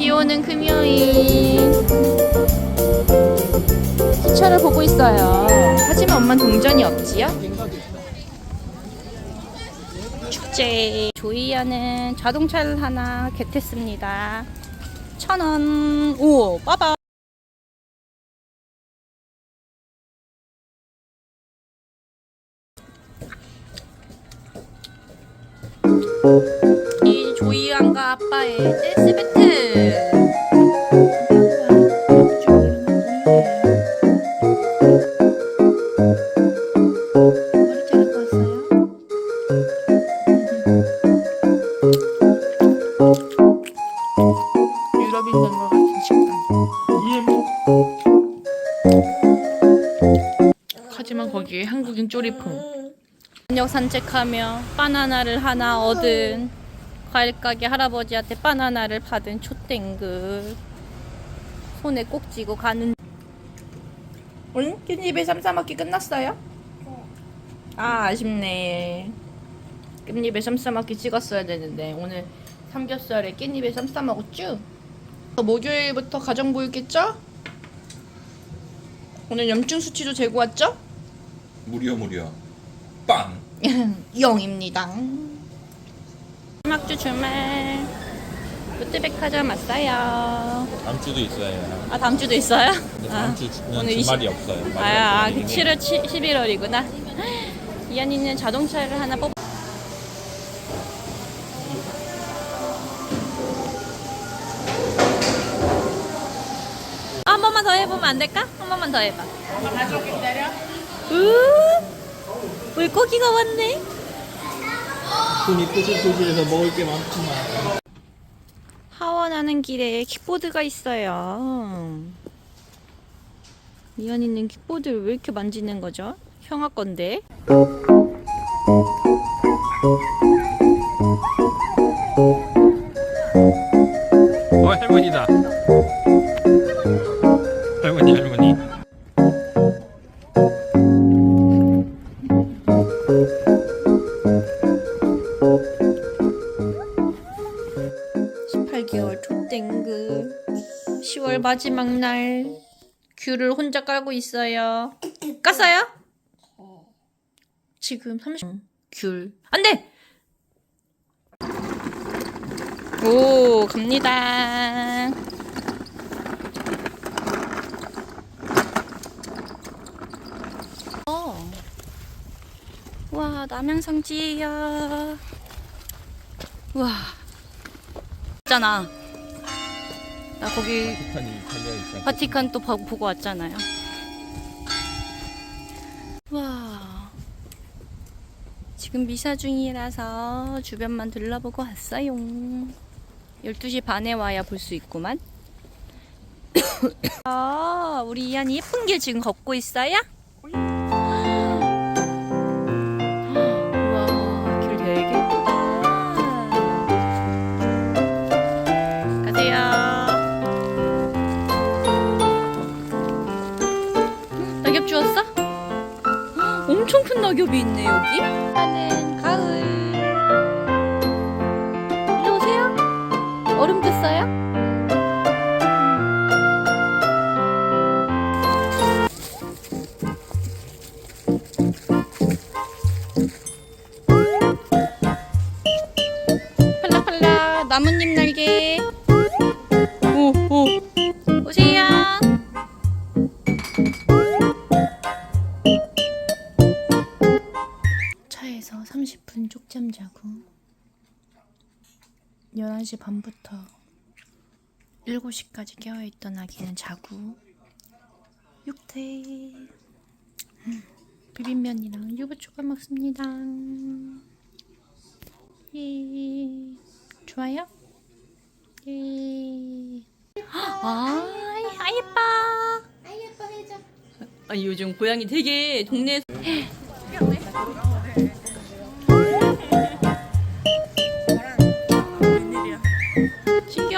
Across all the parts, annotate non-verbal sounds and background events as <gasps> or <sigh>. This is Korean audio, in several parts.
비 오는 금요일. 기차를 보고 있어요. 하지만 엄마는 동전이 없지요? 축제. 조이야는 자동차를 하나 겟했습니다. 천 원. 오, 빠바. 이 조이안과 아빠의 댄스 배틀. 쪼리풍. 저녁 산책하며 바나나를 하나 얻은 과일 가게 할아버지한테 바나나를 받은 초땡글 손에 꼭 쥐고 가는 응? 깻잎에 쌈싸먹기 끝났어요? 아 아쉽네 깻잎에 쌈싸먹기 찍었어야 되는데 오늘 삼겹살에 깻잎에 쌈싸 먹었죠? 목요일부터 가정부였겠죠? 오늘 염증 수치도 재고 왔죠? 무려 무려 빵 0입니다. 마지막 주 주말 롯데백화점 왔어요. 다음 주도 있어요. 아 다음 주도 있어요? 근데 아, 다음 주는 오늘 주말이 없어요. 말이 아, 아 없어요. 그 7월 7, 11월이구나. 이한이는 자동차를 하나 뽑. 아, 한 번만 더 해보면 안 될까? 한 번만 더 해봐. 우 물고기가 왔네. 손이 토실토실해서 먹을 게 많구만. 하원하는 길에 킥보드가 있어요. 이현이는 킥보드를 왜 이렇게 만지는 거죠? 형아 건데. 18개월 초땡그 10월 마지막 날 귤을 혼자 깔고 있어요. 깠어요? 지금 30... 귤. 안 돼! 오, 갑니다. 어. 와, 남양성지야. 와. 있잖아. 나 거기. 바티칸 또 보- 보고 왔잖아요. 와. 지금 미사 중이라서 주변만 둘러보고 왔어요. 12시 반에 와야 볼 수 있구만. <coughs> 아, 우리 이한이 예쁜 길 지금 걷고 있어요? 엄청 큰 낙엽이 있네 여기. 나는 가을. 일로 오세요. 얼음 됐어요? 나뭇잎 30분 쪽잠 자고 11시 반부터 7시까지 깨어있던 아기는 자고 육퇴. 음, 비빔면이랑 유부초밥 먹습니다. 예. 좋아요? 예. 아, 아 예뻐. 아 예뻐 해줘. 아니 요즘 고양이 되게 동네에서 <gasps>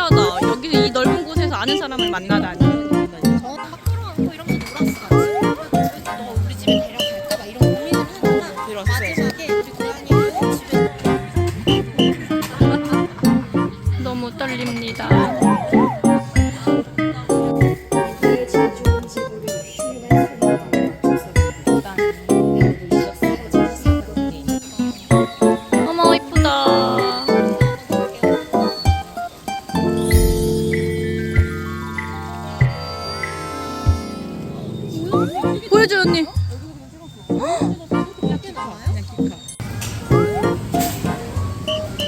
신기하다. 여기 이 넓은 곳에서 아는 사람을 만나다니.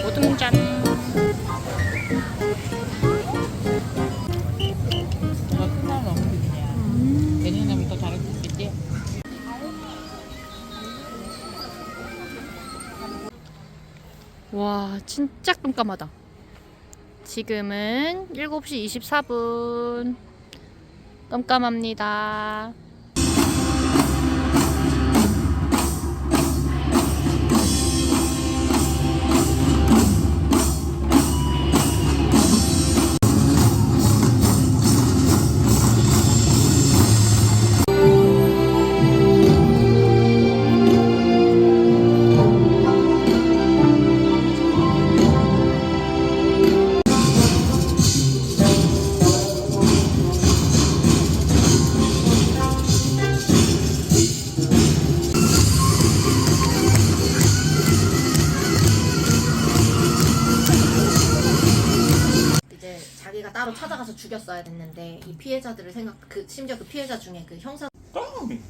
오동짠. 이거 끝나면 없거든요. 내년에는 또 다른 있겠지? 와, 진짜 깜깜하다. 지금은 7시 24분. 깜깜합니다. 가서 죽였어야 됐는데 이 피해자들을 생각 그 심지어 그 피해자 중에 그 형사 꽁! <laughs>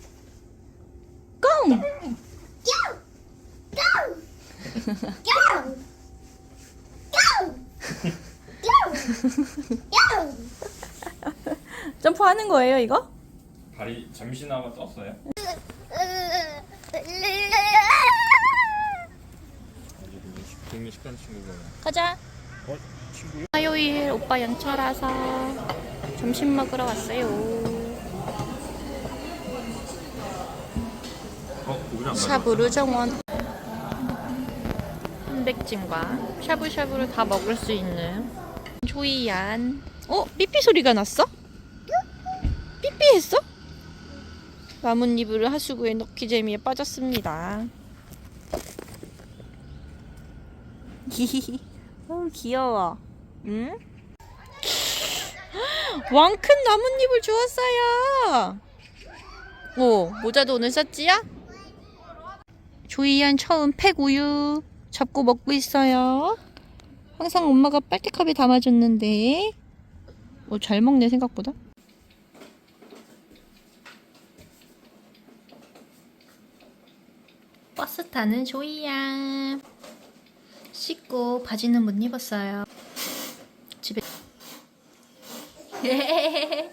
점프하는 거예요, 이거? 발이 잠시나마 떴어요? 아주 친구가 가자. 화요일 오빠 연차라서 점심 먹으러 왔어요. 어? 고기를 안 샤브르 정원. 한백찜과 샤브샤브를 다 먹을 수 있는 조이안. 어? 삐삐 소리가 났어? 삐삐 했어? 나뭇잎을 하수구에 넣기 재미에 빠졌습니다. <laughs> 히히히. 어, 귀여워. 응? <gasps> 왕큰 나뭇잎을 주었어요. 오, 모자도 오늘 썼지야? 조이안 처음 팩우유 잡고 먹고 있어요. 항상 엄마가 빨대컵에 담아줬는데. 오, 잘 먹네, 생각보다. 버스 타는 조이안. 씻고 바지는 못 입었어요. 집에. <laughs>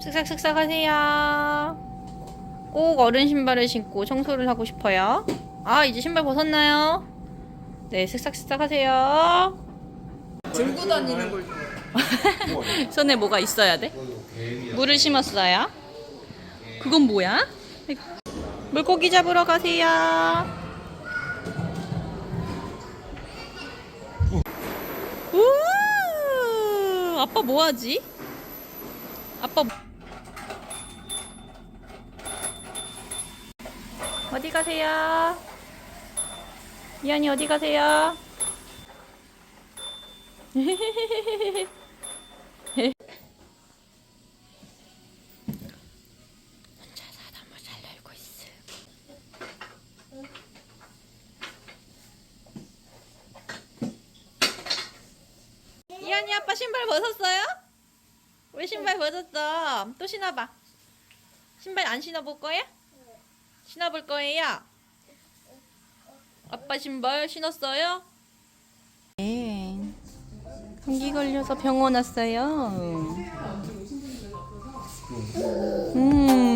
슥싹슥싹 하세요. 꼭 어른 신발을 신고 청소를 하고 싶어요. 아, 이제 신발 벗었나요? 네, 슥싹슥싹 하세요. 들고 다니는 걸 <laughs> 손에 뭐가 있어야 돼? 물을 심었어요. 그건 뭐야? 물고기 잡으러 가세요. 우와! 아빠 뭐 하지? 아빠 어디 가세요? 이한이 어디 가세요? <laughs> 이한이 아빠 신발 벗었어요? 왜 신발 벗었어? 또 신어봐. 신발 안 신어볼 거야? 신어볼 거예요. 아빠 신발 신었어요? 네. 감기 걸려서 병원 왔어요. 음.